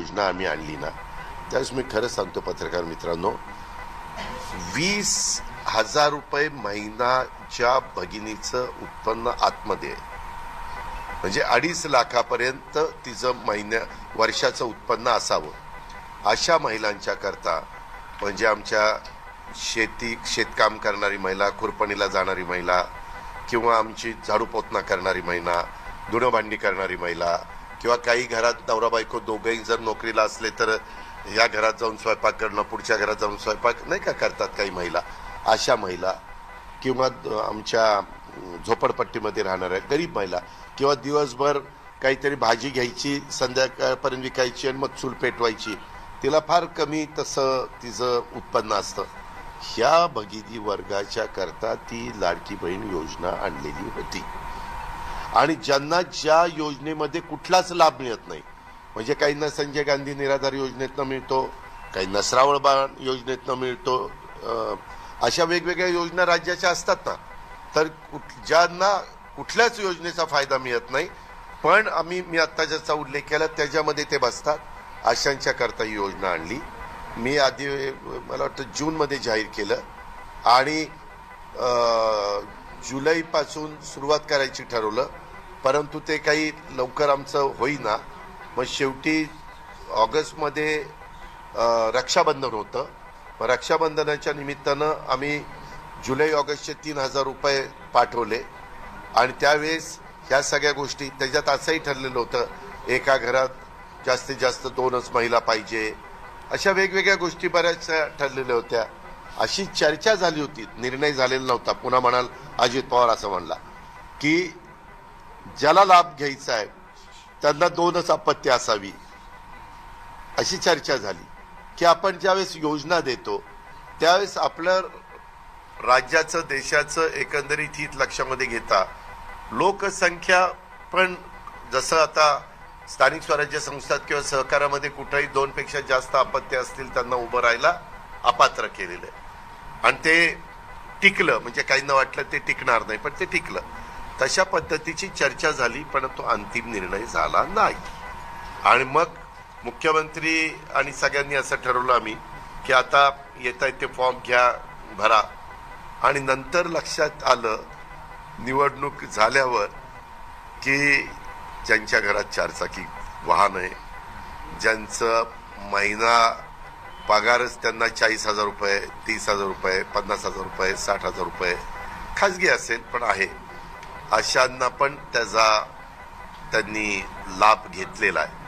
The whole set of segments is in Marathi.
योजना आम्ही आणली ना त्यावेळेस मी खरं सांगतो पत्रकार मित्रांनो वीस हजार रुपये महिनाच्या भगिनीचं उत्पन्न आतमध्ये आहे. म्हणजे अडीच लाखापर्यंत तिचं महिन्या वर्षाचं उत्पन्न असावं. अशा महिलांच्या करता म्हणजे आमच्या शेती शेतकाम करणारी महिला खुरपणीला जाणारी महिला किंवा आमची झाडू पोतना करणारी महिला धुणंभांडी करणारी महिला किंवा काही घरात नवरा बायको दोघंही जर नोकरीला असले तर ह्या घरात जाऊन स्वयंपाक करणं पुढच्या घरात जाऊन स्वयंपाक नाही का करतात काही महिला? अशा महिला किंवा आमच्या झोपडपट्टीमध्ये राहणाऱ्या गरीब महिला किंवा दिवसभर काहीतरी भाजी घ्यायची संध्याकाळपर्यंत विकायची आणि मग चूल पेटवायची तिला फार कमी तसं तिचं उत्पन्न असतं. ह्या भगिनी वर्गाच्या करता ती लाडकी बहीण योजना आणलेली होती. आणि ज्यांना ज्या योजनेमध्ये कुठलाच लाभ मिळत नाही म्हणजे काहींना संजय गांधी निराधार योजनेतनं मिळतो काहींना श्रावण बाण योजनेतनं मिळतो अशा वेगवेगळ्या योजना राज्याच्या असतात ना तर कुठ ज्यांना कुठल्याच योजनेचा फायदा मिळत नाही पण आम्ही मी आत्ता ज्याचा उल्लेख केला त्याच्यामध्ये ते बसतात अशांच्या करता ही योजना आणली. मी आधी मला वाटतं जूनमध्ये जाहीर केलं. आणि जुलैपासून सुरुवात करायची ठरवलं परंतु ते काही लवकर आमचं होईना. मग शेवटी ऑगस्टमध्ये रक्षाबंधन होतं. मग रक्षाबंधनाच्या निमित्तानं आम्ही जुलै ऑगस्टचे तीन हजार रुपये पाठवले. आणि त्यावेळेस ह्या सगळ्या गोष्टी त्याच्यात असंही ठरलेलं होतं एका घरात जास्तीत जास्त दोनच महिला पाहिजे. अशा वेगवेगळ्या गोष्टी बऱ्याचशा ठरलेल्या होत्या. अशी चर्चा झाली होती. निर्णय झालेला नव्हता. पुन्हा म्हणाल अजित पवार असं म्हणला की ज्याला लाभ घ्यायचा आहे त्यांना दोनच अपत्य असावी. अशी चर्चा झाली की आपण ज्यावेळेस योजना देतो त्यावेळेस आपलं राज्याचं देशाचं एकंदरीत हित लक्षामध्ये घेता लोकसंख्या पण जसं आता स्थानिक स्वराज्य संस्थात किंवा सहकारामध्ये कुठंही दोनपेक्षा जास्त अपत्य असतील त्यांना उभं राहायला अपात्र केलेलं आहे. आणि ते टिकलं म्हणजे काहींना वाटलं ते टिकणार नाही पण ते टिकलं. तशा पद्धतीची चर्चा झाली पण तो अंतिम निर्णय झाला नाही. आणि मग मुख्यमंत्री आणि सगळ्यांनी असं ठरवलं आम्ही की आता येत आहे ते फॉर्म घ्या भरा. आणि नंतर लक्षात आलं निवडणूक झाल्यावर की ज्यांच्या घरात चारचाकी वाहन आहे ज्यांचं महिना पगारच त्यांना चाळीस हजार रुपये तीस हजार रुपये पन्नास हजार रुपये साठ हजार रुपये खाजगी असेल पण आहे. अशांना पण त्याचा त्यांनी लाभ घेतलेला आहे.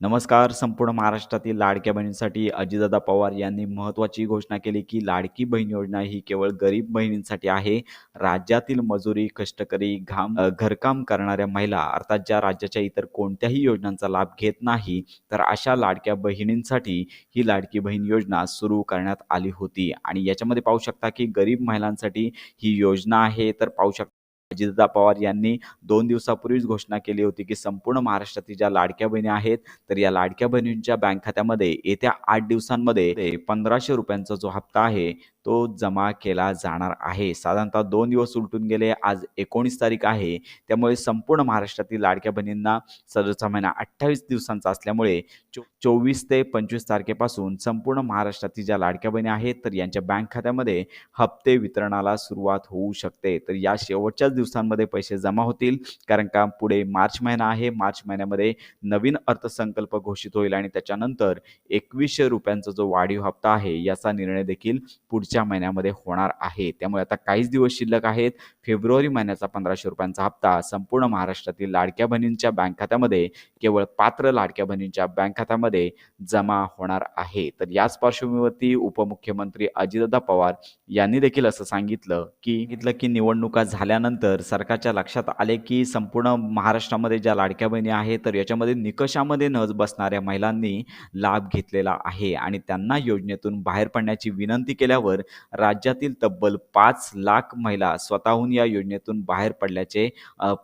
नमस्कार. संपूर्ण महाराष्ट्रातील लाडक्या बहिणींसाठी अजितदादा पवार यांनी महत्त्वाची घोषणा केली की लाडकी बहीण योजना ही केवळ गरीब बहिणींसाठी आहे. राज्यातील मजुरी कष्टकरी घाम घरकाम करणाऱ्या महिला अर्थात ज्या राज्याच्या इतर कोणत्याही योजनांचा लाभ घेत नाही तर अशा लाडक्या बहिणींसाठी ही लाडकी बहीण योजना सुरू करण्यात आली होती. आणि याच्यामध्ये पाहू शकता की गरीब महिलांसाठी ही योजना आहे तर पाहू शकता अजितदादा पवार यांनी दोन दिवसापूर्वीच घोषणा केली होती की संपूर्ण महाराष्ट्रातील ज्या लाडक्या बहिणी आहेत तर या लाडक्या बहिणींच्या बँक खात्यामध्ये येत्या आठ दिवसांमध्ये पंधराशे रुपयांचा जो हप्ता आहे तो जमा केला जाणार आहे. साधारणतः दोन दिवस उलटून गेले आज एकोणीस तारीख आहे. त्यामुळे संपूर्ण महाराष्ट्रातील लाडक्या बहिणींना सदरचा महिना अठ्ठावीस दिवसांचा असल्यामुळे चो चोवीस ते पंचवीस तारखेपासून संपूर्ण महाराष्ट्रातील ज्या लाडक्या बहिणी आहेत तर यांच्या बँक खात्यामध्ये हप्ते वितरणाला सुरुवात होऊ शकते. तर या शेवटच्याच दिवसांमध्ये पैसे जमा होतील कारण का पुढे मार्च महिना आहे. मार्च महिन्यामध्ये नवीन अर्थसंकल्प घोषित होईल आणि त्याच्यानंतर एकवीसशे रुपयांचा जो वाढीव हप्ता आहे याचा निर्णय देखील पुढच्या महिन्यामध्ये होणार आहे. त्यामुळे आता काहीच दिवस शिल्लक आहेत. फेब्रुवारी महिन्याचा पंधराशे रुपयांचा हप्ता संपूर्ण महाराष्ट्रातील लाडक्या बहिणींच्या बँक खात्यामध्ये केवळ पात्र लाडक्या बहिणींच्या बँक खात्यामध्ये जमा होणार आहे. तर याच पार्श्वभूमीवरती उपमुख्यमंत्री अजितदा पवार यांनी देखील असं सांगितलं की सांगितलं की निवडणुका झाल्यानंतर सरकारच्या लक्षात आले की संपूर्ण महाराष्ट्रामध्ये ज्या लाडक्या बहिणी आहेत तर याच्यामध्ये निकषामध्ये न बसणाऱ्या महिलांनी लाभ घेतलेला आहे. आणि त्यांना योजनेतून बाहेर पडण्याची विनंती केल्यावर राज्यातील तब्बल पाच लाख महिला स्वतःहून या योजनेतून बाहेर पडल्याचे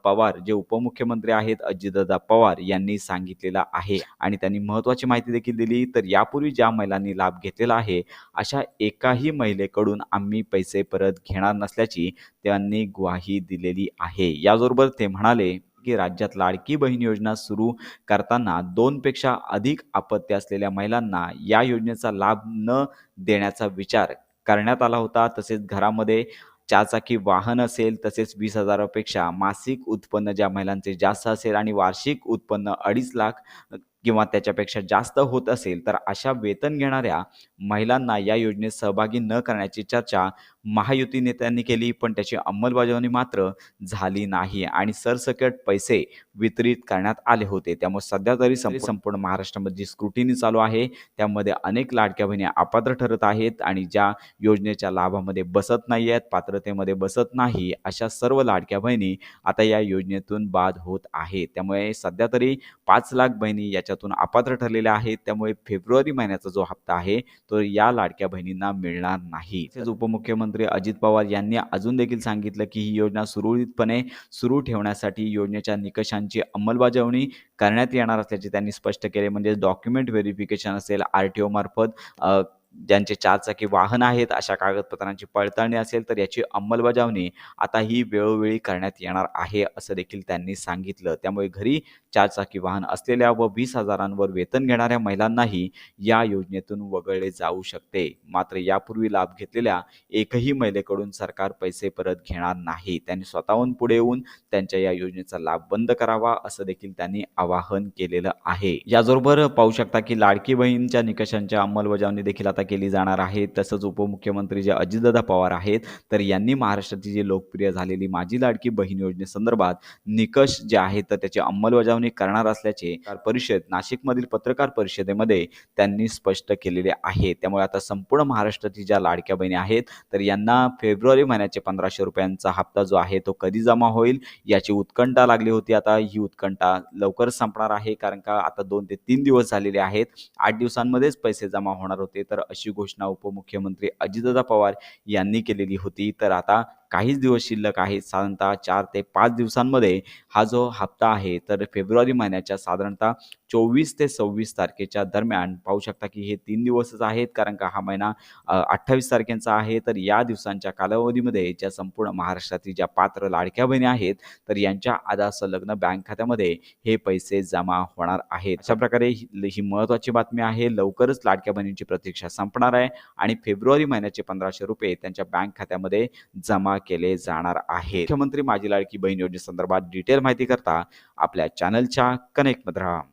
पवार जे उपमुख्यमंत्री आहेत अजितदादा पवार यांनी सांगितलेलं आहे. आणि त्यांनी महत्त्वाची माहिती देखील दिली. तर यापूर्वी ज्या महिलांनी लाभ घेतलेला आहे अशा एकाही महिलेकडून आम्ही पैसे परत घेणार नसल्याची त्यांनी ग्वाही दिलेली आहे. याचबरोबर ते म्हणाले की राज्यात लाडकी बहीण योजना सुरू करताना दोनपेक्षा अधिक अपत्य असलेल्या महिलांना या योजनेचा लाभ न देण्याचा विचार करण्यात आला होता. तसेच घरामध्ये चारचाकी वाहन असेल तसेच वीस हजारापेक्षा मासिक उत्पन्न ज्या महिलांचे जास्त असेल आणि वार्षिक उत्पन्न अडीच लाख किंवा त्याच्यापेक्षा जास्त होत असेल तर अशा वेतन घेणाऱ्या महिलांना या योजनेत सहभागी न करण्याची चर्चा महायुती नेत्यांनी केली पण त्याची अंमलबजावणी मात्र झाली नाही आणि सरसकट पैसे वितरित करण्यात आले होते. त्यामुळे सध्या तरी संप- संपूर्ण महाराष्ट्रामध्ये जी स्क्रुटिनी चालू आहे. त्यामध्ये अनेक लाडक्या बहिणी अपात्र ठरत आहेत आणि ज्या योजनेच्या लाभामध्ये बसत नाही आहेत पात्रतेमध्ये बसत नाही अशा सर्व लाडक्या बहिणी आता या योजनेतून बाद होत आहेत. त्यामुळे सध्या तरी पाच लाख बहिणी त्याच्यातून अपात्र ठरलेल्या आहेत. त्यामुळे फेब्रुवारी महिन्याचा जो हप्ता आहे तो या लाडक्या बहिणींना मिळणार नाही. तसेच उपमुख्यमंत्री अजित पवार यांनी अजून देखील सांगितलं की ही योजना सुरळीतपणे सुरू ठेवण्यासाठी योजनेच्या निकषांची अंमलबजावणी करण्यात येणार असल्याचे त्यांनी स्पष्ट केले. म्हणजे डॉक्युमेंट व्हेरिफिकेशन असेल आर टी ओ मार्फत ज्यांचे चारचाकी वाहन आहेत अशा कागदपत्रांची पडताळणी असेल तर याची अंमलबजावणी आता ही वेळोवेळी करण्यात येणार आहे असं देखील त्यांनी सांगितलं. त्यामुळे घरी चारचाकी वाहन असलेल्या व वीस हजारांवर वेतन घेणाऱ्या महिलांनाही या योजनेतून वगळले जाऊ शकते. मात्र यापूर्वी लाभ घेतलेल्या एकही महिलेकडून सरकार पैसे परत घेणार नाही. त्यांनी स्वतःहून पुढे येऊन त्यांच्या या योजनेचा लाभ बंद करावा असं देखील त्यांनी आवाहन केलेलं आहे. याचबरोबर पाहू शकता की लाडकी बहीणच्या निकषांच्या अंमलबजावणी देखील आता केली जाणार आहे. तसंच उपमुख्यमंत्री जे अजितदादा पवार आहेत तर यांनी महाराष्ट्राची जी लोकप्रिय झालेली माझी लाडकी बहीण योजनेसंदर्भात निकष जे आहेत तर त्याची अंमलबजावणी करणार असल्याचे परिषद नाशिकमधील पत्रकार परिषदेमध्ये त्यांनी स्पष्ट केलेले आहे. त्यामुळे आता संपूर्ण महाराष्ट्रातील ज्या लाडक्या बहिणी आहेत तर यांना फेब्रुवारी महिन्याचे पंधराशे रुपयांचा हप्ता जो आहे तो कधी जमा होईल याची उत्कंठा लागली होती. आता ही उत्कंठा लवकरच संपणार आहे कारण का आता दोन ते तीन दिवस झालेले आहेत. आठ दिवसांमध्येच पैसे जमा होणार होते तर अशी घोषणा उपमुख्यमंत्री अजितदादा पवार यांनी केलेली होती. तर आता काहीच दिवस शिल्लक आहेत साधारणतः चार ते पाच दिवसांमध्ये हा जो हप्ता आहे तर फेब्रुवारी महिन्याच्या साधारणतः चोवीस ते सव्वीस तारखेच्या दरम्यान पाहू शकता की हे तीन दिवसच आहेत कारण का हा महिना अठ्ठावीस तारखेचा आहे. तर या दिवसांच्या कालावधीमध्ये ज्या संपूर्ण महाराष्ट्रातील ज्या पात्र लाडक्या बहिणी आहेत तर यांच्या आधार संलग्न बँक खात्यामध्ये हे पैसे जमा होणार आहेत. अशा प्रकारे ही ही महत्त्वाची बातमी आहे. लवकरच लाडक्या बहिणींची प्रतीक्षा संपणार आहे आणि फेब्रुवारी महिन्याचे पंधराशे रुपये त्यांच्या बँक खात्यामध्ये जमा केले जाणार आहेत. मुख्यमंत्री माझी लाडकी बहीण योजनेसंदर्भात डिटेल माहिती करता आपल्या चॅनलच्या कनेक्टमध्ये राहा.